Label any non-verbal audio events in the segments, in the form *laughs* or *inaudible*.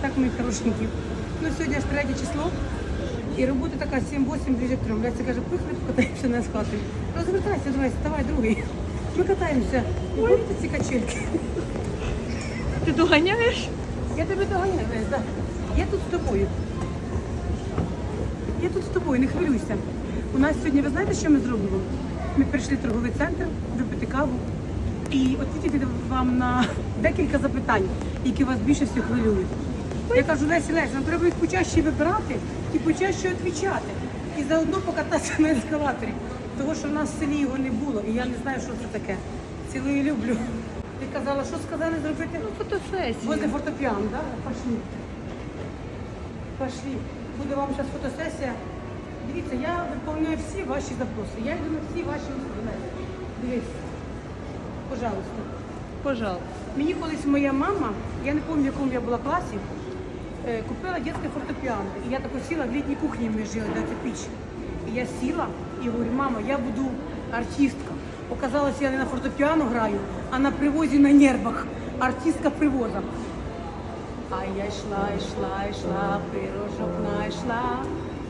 Так, мої хорошенькі. Ну, сьогодні ж третє число. І робота така 7-8 ближе к 3. Леся каже, поїхали покатаємося на ескалаторі. Розвертайся, давай, давай, другий. Ми катаємося. Ой, ці качельки. Ти доганяєш? Я тебе доганяю, Лесь, да. Я тут з тобою. Я тут з тобою, не хвилюйся. У нас сьогодні, ви знаєте, що ми зробимо? Ми прийшли в торговий центр випити каву і відповідати вам на декілька запитань, які вас більше всього хвилюють. Я кажу, Лесі, Лесі, нам треба їх почаще вибирати і почаще відповідати. І заодно покататися на ескалаторі. Тому що в нас в селі його не було, і я не знаю, що це таке. Цілую люблю. Ти казала, що сказали зробити? Ну, фотосесія. Возле фортепиано, да? Пошли. Пошли. Буде вам зараз фотосесія. Дивіться, я виконую всі ваші запроси. Я йду на всі ваші условия. Дивіться. Пожалуйста. Пожалуйста. Мені колись моя мама, я не пам'ятаю, в якому я була класі, купила дитяче фортепіано. І я тако сіла в літній кухні, ми жили, де це піч. Я сіла і говорю, мама, я буду артистка. Оказалось, я не на фортепіано граю, а на привозі на нервах. Артистка привоза. А я йшла, йшла, йшла, пирожок знайшла,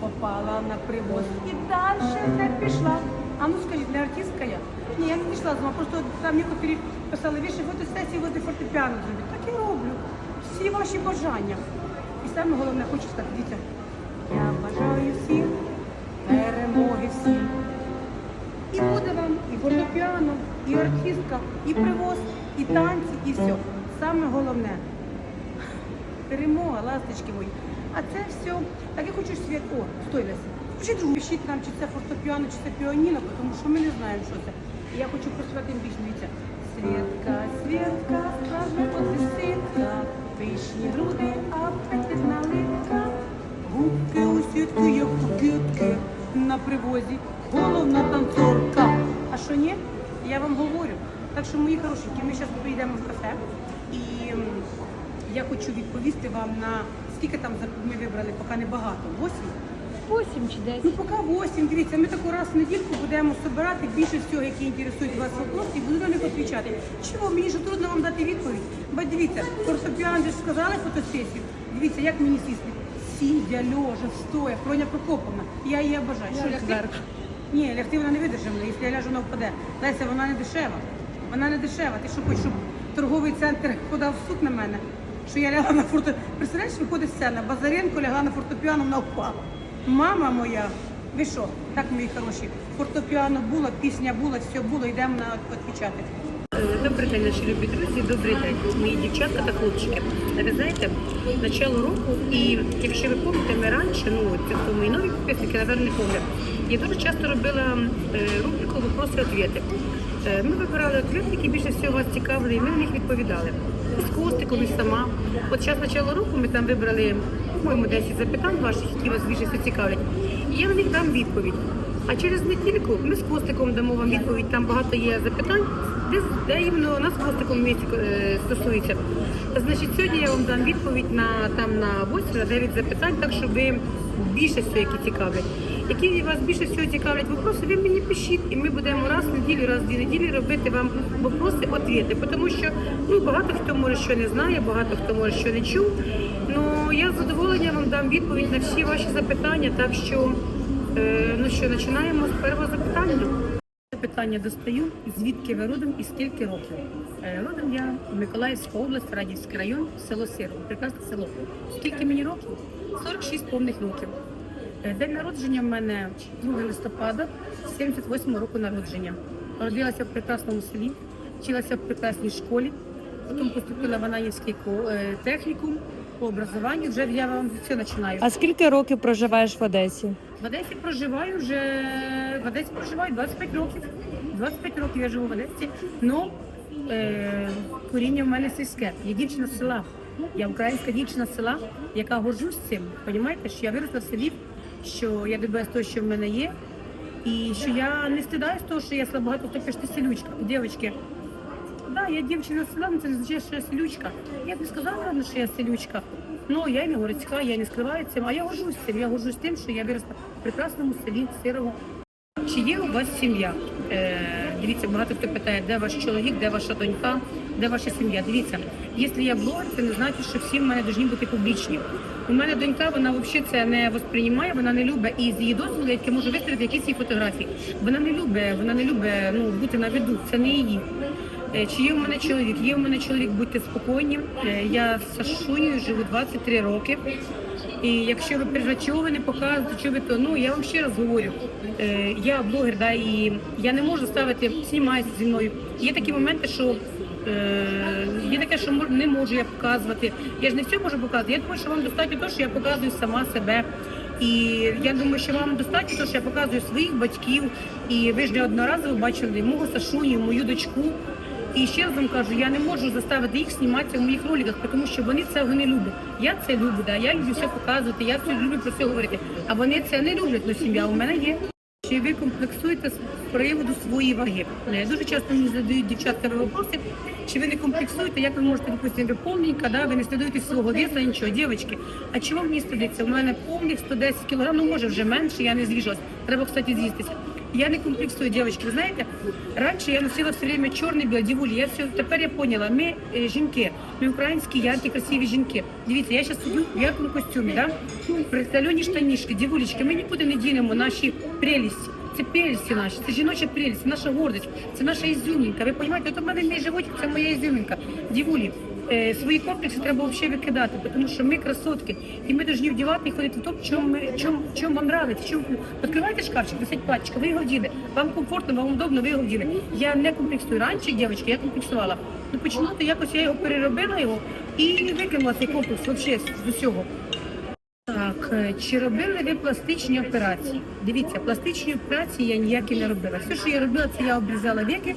попала на привоз і далі не пішла. А ну скажіть, не артистка я? Ні, я не пішла вами, просто там некоторі писали, віші фотосесії возле фортепіано зробити. Так і роблю. Всі ваші бажання. Саме головне, хочу сказати, дивіться, я бажаю всім перемоги всім. І буде вам і фортепіано, і артистка, і привоз, і танці, і все. Саме головне перемога, ласточки мої. А це все. Так я хочу світ. О, стой, Леся. Скажи пишіть нам, чи це фортепіано, чи це піаніно, тому що ми не знаємо, що це. І я хочу просувати більш дивіться. Світка, Світка, справжня подвиситка, пишні груди, апетитна литка. Губки у сітки, як китки на привозі, головна танцорка. А що ні? Я вам говорю. Так що, мої хорошенькі, ми зараз поїдемо в кафе і я хочу відповісти вам на скільки там ми вибрали, поки не багато. Восім? Восім чи десять. Ну поки восім. Дивіться, ми таку раз в недільку будемо збирати більше всього, які інтересують вас вопроси, і буду на них відповідати. Чого мені ж трудно вам дати відповідь? Бо дивіться, фортепіано ж сказали фотосесію. Дивіться, як мені сісти. Сідя, лежа, стоя, Проня Прокоповна. Я її обожаю. Що лягти? Ні, лягти вона не видержить мене, якщо я ляжу, вона впаде. Леся, вона не дешева. Вона не дешева. Ти що хочеш, щоб торговий центр подав в суд на мене? Що я лягла на форте. Представляєш, виходить сцена. Базаренко лягла на фортепіано, вона впала. Мама моя, ви що? Так, мої хороші, фортепіано було, пісня була, все було, йдемо на відповідати. Добрий день, наші любі друзі, добрий день, мої дівчатка та хлопчики. Ви знаєте, начало року, і якщо ви пам'ятаєте, ми раніше, ну це мої нові підписники, напевно, не пам'ятають. Я дуже часто робила е, рубрику «Вопроси відповіди Е, Ми вибирали ответи, які більше всього вас цікавили, і ми на них відповідали. З Костиком, і сама. От зараз начало року ми там вибрали, по-моєму, 10 запитань ваших, які вас більше цікавлять. І я на них дам відповідь. А через недільку ми з Костиком дамо вам відповідь. Там багато є запитань, де, де іменно нас Костиком місці е, стосується. Значить, сьогодні я вам дам відповідь на там на 8 на 9 запитань, так що ви більше все, які цікавлять. Які вас більше всього цікавлять вопроси, ви мені пишіть, і ми будемо раз в неділю, раз в дві неділі робити вам вопроси, відповіді. Тому що ну багато хто може що не знає, багато хто може що не чув. Ну я з задоволенням вам дам відповідь на всі ваші запитання. Так що Е, ну що, починаємо з першого запитання. Питання достаю, звідки ви родом і скільки років? Е, Родом я Миколаївська область, Радівський район, село Сиро, прекрасне село. Скільки мені років? 46 повних років. Е, День народження в мене 2 листопада, 78 року народження. Родилася в прекрасному селі, вчилася в прекрасній школі, потім поступила в Анаївський е, технікум по образованню. Вже я вам все починаю. А скільки років проживаєш в Одесі? В Одесі проживаю вже в Одесі проживаю 25 років. 25 років я живу в Одесі. Ну е, коріння в мене сільське. Я дівчина з села. Я українська дівчина з села, яка горжусь цим. Понімаєте, що я виросла в селі, що я добилась того, що в мене є, і що я не стидаюсь того, що я слабагато хто пише, ти селючка. Дівчатки, Да, я дівчина з села, але це не означає, що я селючка. Я б не сказала, рано, що я селючка. Ну, я не городська, я не скриваю цим, а я горжусь цим. Я горжусь тим, що я виросла в прекрасному селі Сирово. Чи є у вас сім'я? Е, дивіться, багато хто питає, де ваш чоловік, де ваша донька, де ваша сім'я. Дивіться, якщо я блогер, це не значить, що всі в мене повинні бути публічні. У мене донька, вона взагалі це не восприймає, вона не любить і з її дозволу, я тільки можу виставити якісь її фотографії. Вона не любить, вона не любить ну, бути на виду, це не її. Е, Чи є в мене чоловік? Є в мене чоловік, будьте спокійні. Е, Я з Сашунею живу 23 роки. І якщо ви переживаєте, чого ви не показуєте, чого ви то, ну я вам ще раз говорю, е, я блогер, да, і я не можу ставити, знімайтеся зі мною. Є такі моменти, що е, є таке, що не можу я показувати. Я ж не все можу показувати. Я думаю, що вам достатньо того, що я показую сама себе. І я думаю, що вам достатньо того, що я показую своїх батьків. І ви ж неодноразово бачили мого Сашуню, мою дочку. І ще раз вам кажу, я не можу заставити їх зніматися в моїх роликах, тому що вони цього не люблять. Я це люблю, да, я люблю все показувати, я все люблю про це говорити. А вони це не люблять, ну сім'я у мене є. Чи ви комплексуєте з приводу своєї ваги? Е, Дуже часто мені задають дівчатка вопроси, чи ви не комплексуєте, як ви можете, допустим, ви повненька, да, ви не слідуєте свого весу, нічого, дівчатки. А чого мені стидиться? У мене повних 110 кг, ну може вже менше, я не зріжусь. Треба, кстати, з'їстися. Я не комплексую, девочки. Ви знаєте, раніше я носила все время чорний білий дівулі. Я все тепер я поняла. Ми е, жінки, ми українські яркі, красиві жінки. Дивіться, я зараз сиджу в яркому костюмі, да? Представлені штанішки, дівулечки. Ми нікуди не дінемо наші прелісті. Це прелісті наші, це жіноча прелість, це наша гордість, це наша ізюмінка. Ви розумієте, от у мене мій животик, це моя ізюмінка. Дівулі, е, свої комплекси треба взагалі викидати, тому що ми красотки, і ми повинні вдівати і ходити в то, в чому, ми, чому, чому вам нравиться. Чому... Відкривайте шкафчик, висить пачка, ви його вділи. Вам комфортно, вам удобно, ви його вділи. Я не комплексую. Раніше, дівчатки, я комплексувала. Ну почему-то якось я його переробила його і викинула цей комплекс взагалі з усього. Е, чи робили ви пластичні операції? Дивіться, пластичні операції я ніякі не робила. Все, що я робила, це я обрізала віки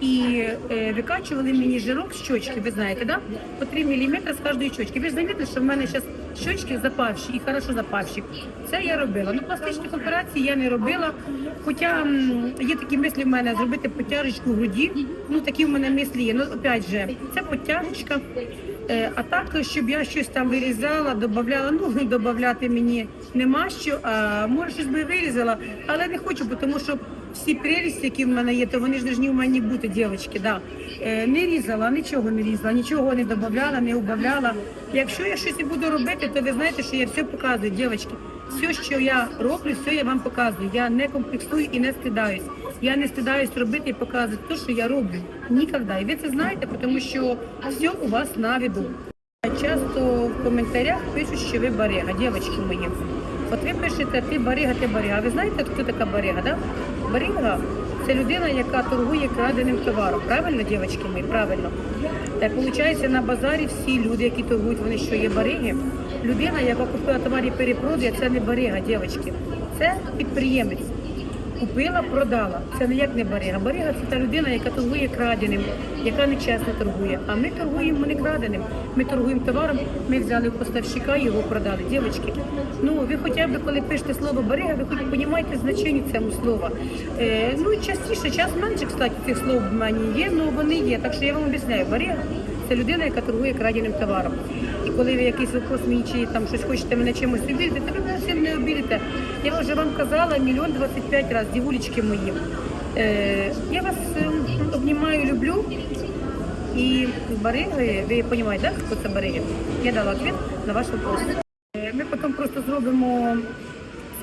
і е, викачували мені жирок з щочки, ви знаєте, да? По 3 мм з кожної щочки. Ви ж замітили, що в мене зараз щочки запавші і хорошо запавші. Це я робила. Ну, пластичних операцій я не робила. Хоча м, є такі мислі в мене зробити потяжечку в груді. Ну, такі в мене мислі є. Ну, опять же, це потяжечка. Е, А так, щоб я щось там вирізала, додавала, ну *laughs* додати мені нема що, а може щось би вирізала, але не хочу, тому що всі прелісті, які в мене є, то вони ж повинні в мене бути, дівчатки, да. Е, Не різала, нічого не різала, нічого не додавала, не убавляла. Якщо я щось і буду робити, то ви знаєте, що я все показую, дівчатки. Все, що я роблю, все я вам показую. Я не комплексую і не стидаюсь. Я не стидаюсь робити і показувати те, що я роблю. Ніколи. І ви це знаєте, тому що все у вас на виду. Часто в коментарях пишуть, що ви барига, дівчатки мої. От ви пишете, ти барига, ти барига. Ви знаєте, хто така барига? Да? Барига це людина, яка торгує краденим товаром. Правильно, дівчатки мої? Правильно. Та виходить, на базарі всі люди, які торгують, вони що є бариги. Людина, яка купила товар і перепродає, це не барига, дівчатки. Це підприємець. Купила, продала. Це ніяк не барига. Барига це та людина, яка торгує краденим, яка нечесно торгує. А ми торгуємо не краденим. Ми торгуємо товаром, ми взяли у поставщика, його продали. Дівчатки, ну ви хоча б коли пишете слово барига, ви хоч розумієте значення цього слова. Е, ну частіше, час менше, кстати, цих слов в мене є, але вони є. Так що я вам об'ясняю, барига це людина, яка торгує краденим товаром. Коли ви якийсь вопрос мені чи там щось хочете мене чимось обідати, то ви мене цим не обідете. Я вже вам казала мільйон двадцять п'ять разів, дівулечки мої. Е, я вас е, обнімаю, люблю. І бариги, ви розумієте, да, хто це бариги? Я дала відповідь на ваш вопрос. Е, Ми потім просто зробимо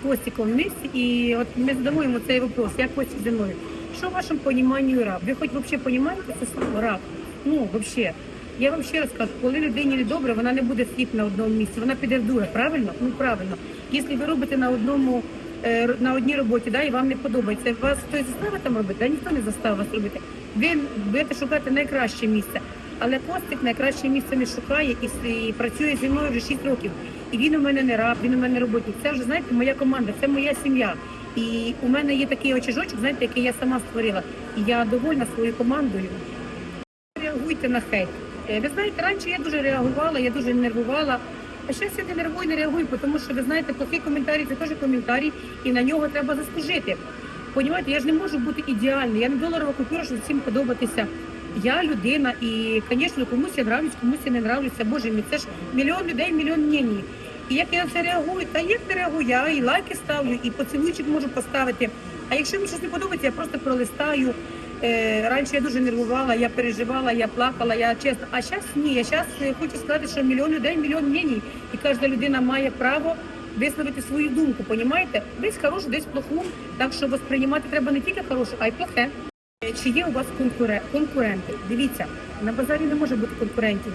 з Костиком вместе, і от ми задамо цей вопрос, як Костик зі мною. Що в вашому розумінні раб? Ви хоч взагалі розумієте це слово раб? Ну, взагалі. Я вам ще раз кажу, коли людині не добре, вона не буде сидіти на одному місці, вона піде в друге, правильно? Ну правильно. Якщо ви робите на одному е, на одній роботі, да, і вам не подобається, вас хтось заставить там робити, да, ніхто не заставить вас робити. Ви будете шукати найкраще місце. Але Костик найкраще місце не шукає і, і працює зі мною вже 6 років. І він у мене не раб, він у мене роботник. Це вже знаєте, моя команда, це моя сім'я. І у мене є такий очажочок, знаєте, який я сама створила. І я довольна своєю командою. Реагуйте на хейт. Е, Ви знаєте, раніше я дуже реагувала, я дуже нервувала. А зараз я не нервую, не реагую, тому що ви знаєте, плохий коментарі це теж коментарі, і на нього треба заслужити. Понімаєте, я ж не можу бути ідеальною. Я не доларова купюра, щоб всім подобатися. Я людина, і, звісно, комусь я нравлюсь, комусь я не нравлюся. Боже мій, це ж мільйон людей, мільйон мнені. І як я на це реагую, та як не реагую, я і лайки ставлю, і поцілуйчик можу поставити. А якщо мені щось не подобається, я просто пролистаю. Е, раніше я дуже нервувала, я переживала, я плакала, я чесно. А зараз ні. Я зараз хочу сказати, що мільйон людей, мільйон мнень. І кожна людина має право висловити свою думку. Понімаєте? Десь хорошу, десь плоху. Так що восприймати треба не тільки хороше, а й плохе. Е, Чи є у вас конкуренти? Дивіться, на базарі не може бути конкурентів.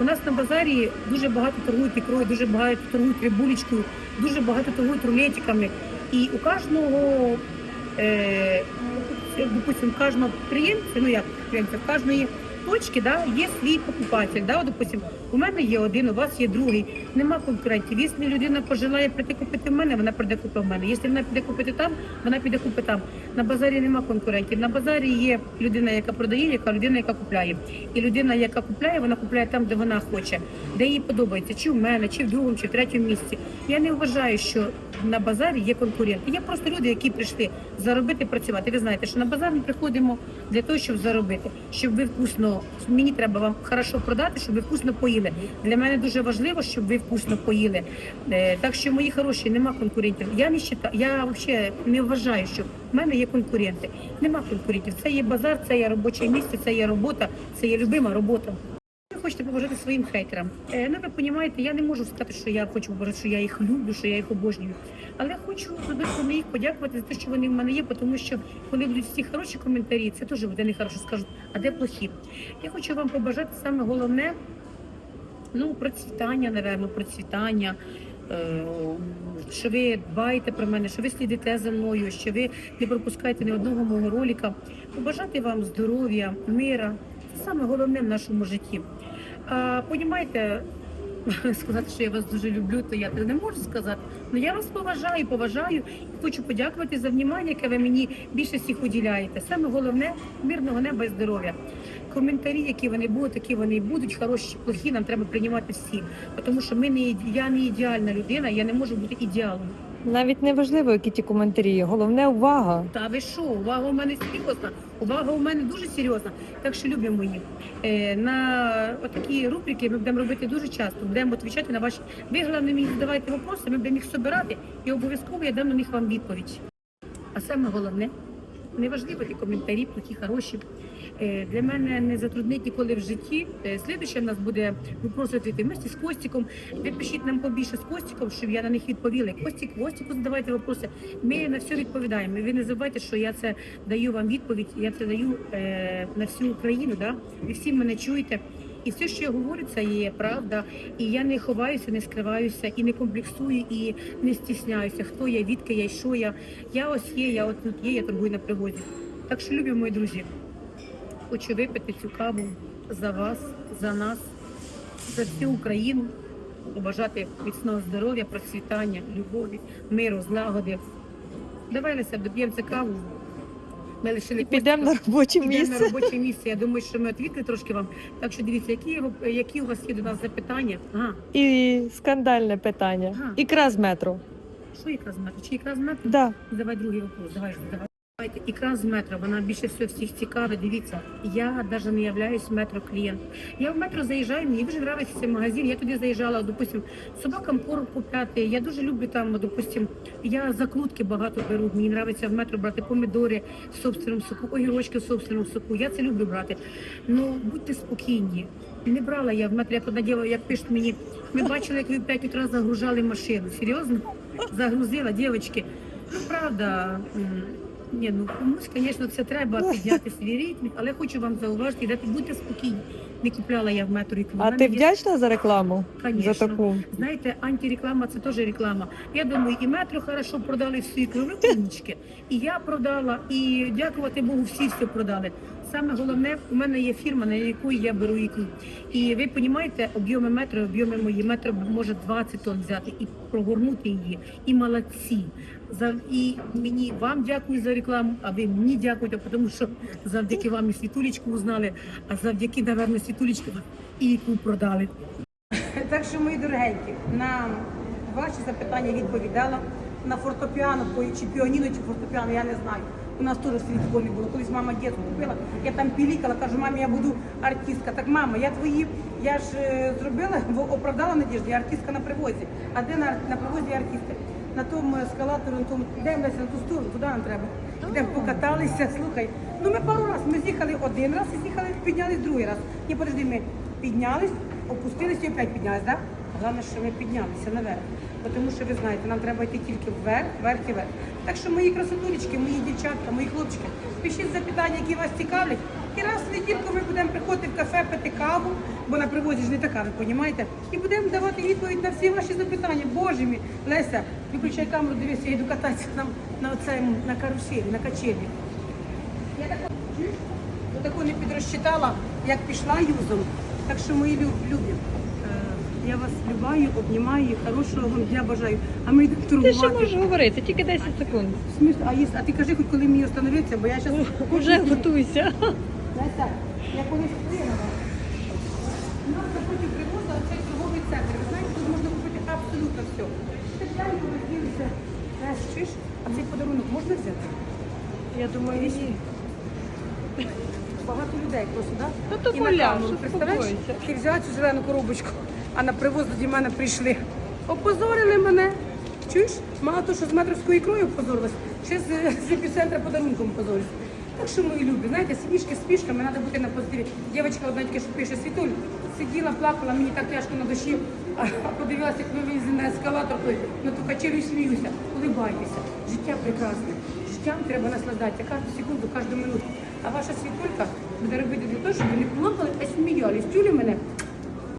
У нас на базарі дуже багато торгують ікрою, дуже багато торгують рибулечкою, дуже багато торгують рулетиками. І у кожного, е, допустим, кожного клієнта, ну як клієнта, в кожної точки да, є свій покупатель. Да? Допустим, у мене є один, у вас є другий. Нема конкурентів. Якщо людина пожелає прийти купити в мене, вона прийде купити в мене. Якщо вона піде купити там, вона піде купити там. На базарі нема конкурентів. На базарі є людина, яка продає, яка людина, яка купляє. І людина, яка купляє, вона купляє там, де вона хоче, де їй подобається, чи в мене, чи в другому, чи в третьому місці. Я не вважаю, що на базарі є конкуренти. Є просто люди, які прийшли заробити, працювати. Ви знаєте, що на базар ми приходимо для того, щоб заробити, щоб ви вкусно мені треба вам хорошо продати, щоб ви вкусно поїли. Для мене дуже важливо, щоб ви вкусно поїли. Е, Так що мої хороші, нема конкурентів. Я не считаю, я взагалі не вважаю, що в мене є конкуренти. Нема конкурентів. Це є базар, це є робоче місце, це є робота, це є любима робота. Хочете побажати своїм хейтерам. Е, ну, ви розумієте, я не можу сказати, що я хочу побажати, що я їх люблю, що я їх обожнюю. Але хочу на їх подякувати за те, що вони в мене є, тому що коли будуть всі хороші коментарі, це теж буде нехорошо скажуть, а де плохі. Я хочу вам побажати саме головне, ну, процвітання, напевно, процвітання. е, Що ви дбаєте про мене, що ви слідите за мною, що ви не пропускаєте ні одного мого ролика. Побажати вам здоров'я, мира. Це саме головне в нашому житті. А, понімаєте, *laughs* сказати, що я вас дуже люблю, то я не можу сказати. Ну я вас поважаю, поважаю і хочу подякувати за внимання, яке ви мені більше всіх уділяєте. Саме головне мирного неба і здоров'я. Коментарі, які вони будуть, такі вони будуть, хороші, плохі, нам треба приймати всі. Тому що ми не я не ідеальна людина, я не можу бути ідеалом. Навіть не важливо, які ті коментарі. Головне увага. Та ви що, увага у мене серйозна, увага у мене дуже серйозна. Так що любимо мої. Е, на такі рубрики ми будемо робити дуже часто. Будемо відповідати на ваші. Ви головне мені задавайте вопроси, ми будемо їх збирати і обов'язково я дам на них вам відповідь. А саме головне, неважливо ті коментарі, плохі, хороші. Е, Для мене не затруднить ніколи в житті. Е, Слідуще в нас буде вопрос відповідати вместе з Костіком. Ви нам побільше з Костіком, щоб я на них відповіла. Костік, Костіку задавайте вопроси. Ми на все відповідаємо. Ви не забувайте, що я це даю вам відповідь. Я це даю е, на всю Україну. Да? Ви всі мене чуєте. І все, що я говорю, це є правда. І я не ховаюся, не скриваюся, і не комплексую, і не стісняюся. Хто я, відки я, що я. Я ось є, я от тут є, я торгую на пригоді. Так що любі мої друзі, хочу випити цю каву за вас, за нас, за всю Україну, побажати міцного здоров'я, процвітання, любові, миру, злагоди. Давай Леся, доп'ємо цю каву. Ми лишили І підемо на робоче робоче Ідемо на робоче місце. Я думаю, що ми відвікли трошки вам. Так що дивіться, які, які у вас є до нас запитання? Ага, І скандальне питання. Ага. Ікра з метро. що ікра з метро? Чи ікра з метро? Да. Давай другий вопрос. Давай, давай. Ікра з метро, вона більше всього всіх цікавить. Дивіться, я навіть не являюсь метро клієнт. Я в метро заїжджаю, мені дуже подобається цей магазин. Я туди заїжджала, допустим, собакам корм купляти. Я дуже люблю там, допустим, я закрутки багато беру. Мені подобається в метро брати помідори в собственному соку, огірочки в собственному соку. Я це люблю брати. Ну будьте спокійні. Не брала я в метро, я туди діла, як пишуть мені. Ми бачили, як ви в 5 утра загружали машину. Серйозно? Загрузила, дівчатки. Ну, правда, ні, ну комусь, звісно, це треба підняти свій ритм, але хочу вам зауважити, дати будьте спокійні. Не купляла я в метро ікру. А ти вдячна за рекламу? Конечно. За таку. Знаєте, антиреклама це теж реклама. Я думаю, і метро хорошо продали всі ікру. І я продала, і дякувати Богу, всі все продали. Саме головне, у мене є фірма, на яку я беру ікру. І ви розумієте, об'єми метро, об'єми мої метро може 20 тонн взяти і прогорнути її. І молодці. За і мені вам дякую за рекламу, а ви мені дякуєте, тому що завдяки вам і світулечку узнали, а завдяки, напевно, світулечку і ікру продали. Так що, мої дорогенькі, на ваші запитання відповідала. На фортепіано, чи піаніно, чи фортепіано, я не знаю. У нас теж селі не було. Колись мама дітку купила, я там пілікала, кажу, мамі, я буду артистка. Так, мама, я твої, я ж е, зробила, оправдала надіжду, я артистка на привозі. А де на, на привозі я артистка? На тому ескалаторі, на тому, йдемо на ту сторону, туди нам треба. Йдемо покаталися, слухай, Ну ми пару раз, ми з'їхали один раз і з'їхали, піднялись другий раз. Ні, подожди, ми піднялись, опустились і опять піднялись, так? Головне, що ми піднялися наверх. Тому що ви знаєте, нам треба йти тільки вверх, вверх і вверх. Так що мої красотулечки, мої дівчатка, мої хлопчики, пишіть запитання, які вас цікавлять. І раз в недільку ми будемо приходити в кафе пити каву, бо на привозі ж не така, ви розумієте? І будемо давати відповідь на всі ваші запитання. Боже мій, Леся, виключай камеру, дивися, я йду кататися на, на, оцему, на каруселі, на качелі. Я так чуєш? Не підрозчитала, як пішла юзом. Так що мої любі. е, Я вас любаю, обнімаю, хорошого вам дня бажаю. А ми йдемо Ти ще можеш говорити, тільки 10 секунд. Смішно. А, а ти кажи, хоч коли мені остановиться, бо я зараз Уже готуйся. Леся, я колись встигла. У нас напроти привоза цей торговий центр. Ви знаєте, тут можна купити абсолютно все. Коли дивишся. Чуєш? А цей подарунок можна взяти? Я думаю, ні. Багато людей просто, так? Та то І що представляєш? Ти взяла цю зелену коробочку, а на привоз до мене прийшли. Опозорили мене. Чуєш? Мало того, що з метровською ікрою опозорилась, ще з, з епіцентра подарунком опозорилась. Так що мої любі, знаєте, смішки з пішками, треба бути на позитиві. Дівчинка одна тільки що пише, Світуль, сиділа, плакала, мені так тяжко на душі, а, подивилася, як ми вилізли на ескалатор, той, на ту качелю сміюся. Улибайтеся. Життя прекрасне. Життям треба насладатися кожну секунду, кожну минуту. А ваша світулька буде робити для того, щоб ви не плакали, а сміялись. Чули мене?